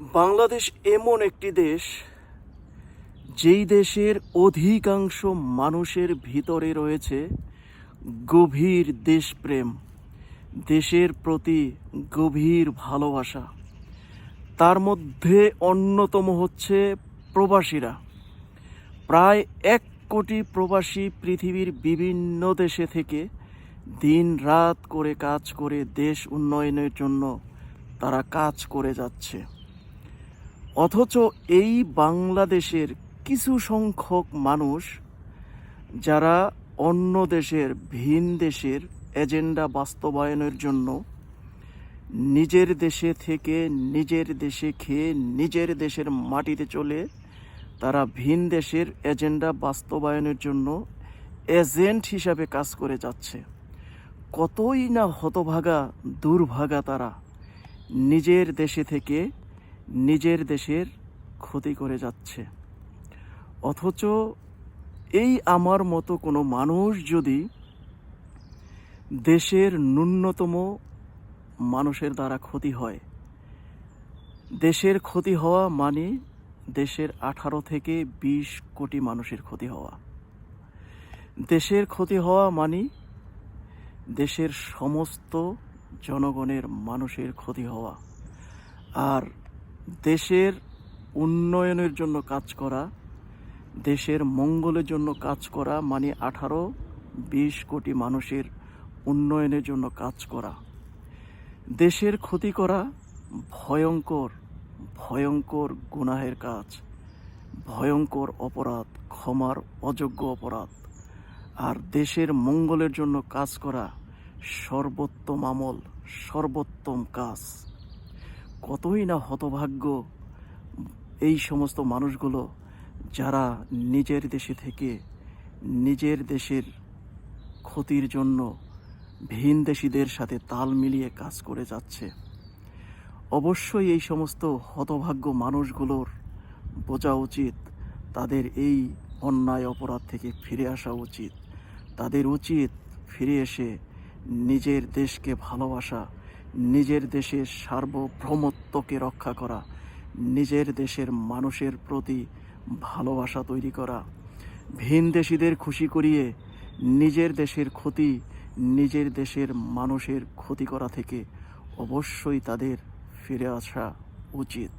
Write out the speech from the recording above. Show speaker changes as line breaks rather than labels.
বাংলাদেশ এমন একটি দেশ যেই দেশের অধিকাংশ মানুষের ভিতরে রয়েছে গভীর দেশপ্রেম, দেশের প্রতি গভীর ভালোবাসা। তার মধ্যে অন্যতম হচ্ছে প্রবাসীরা। প্রায় এক কোটি প্রবাসী পৃথিবীর বিভিন্ন দেশে থেকে দিন রাত করে কাজ করে দেশ উন্নয়নের জন্য তারা কাজ করে যাচ্ছে। অথচ এই বাংলাদেশের কিছু সংখ্যক মানুষ যারা অন্য দেশের ভিন দেশের এজেন্ডা বাস্তবায়নের জন্য নিজের দেশে থেকে নিজের দেশে খেয়ে নিজের দেশের মাটিতে চলে তারা ভিন দেশের এজেন্ডা বাস্তবায়নের জন্য এজেন্ট হিসাবে কাজ করে যাচ্ছে। কতই না হতভাগা, দুর্ভাগা তারা নিজের দেশে থেকে নিজের দেশের ক্ষতি করে যাচ্ছে। অথচ এই আমার মতো কোনো মানুষ যদি দেশের ন্যূনতম মানুষের দ্বারা ক্ষতি হয়, দেশের ক্ষতি হওয়া মানে দেশের আঠারো থেকে বিশ কোটি মানুষের ক্ষতি হওয়া। দেশের ক্ষতি হওয়া মানে দেশের সমস্ত জনগণের মানুষের ক্ষতি হওয়া। আর দেশের উন্নয়নের জন্য কাজ করা, দেশের মঙ্গলের জন্য কাজ করা মানে আঠারো, বিশ কোটি মানুষের উন্নয়নের জন্য কাজ করা। দেশের ক্ষতি করা ভয়ঙ্কর ভয়ঙ্কর গুনাহের কাজ, ভয়ঙ্কর অপরাধ, ক্ষমার অযোগ্য অপরাধ। আর দেশের মঙ্গলের জন্য কাজ করা সর্বোত্তম আমল, সর্বোত্তম কাজ। কতই না হতভাগ্য এই সমস্ত মানুষগুলো যারা নিজের দেশে থেকে নিজের দেশের ক্ষতির জন্য ভিন দেশিদের সাথে তাল মিলিয়ে কাজ করে যাচ্ছে। অবশ্যই এই সমস্ত হতভাগ্য মানুষগুলোর বোঝা উচিত, তাদের এই অন্যায় অপরাধ থেকে ফিরে আসা উচিত। তাদের উচিত ফিরে এসে নিজের দেশকে ভালোবাসা নিজের দেশের সার্বভৌমত্বকে রক্ষা করা, নিজের দেশের মানুষের প্রতি ভালোবাসা তৈরি করা, ভিন দেশিদের খুশি করিয়ে নিজের দেশের ক্ষতি, নিজের দেশের মানুষের ক্ষতি করা থেকে অবশ্যই তাদের ফিরে আসা উচিত।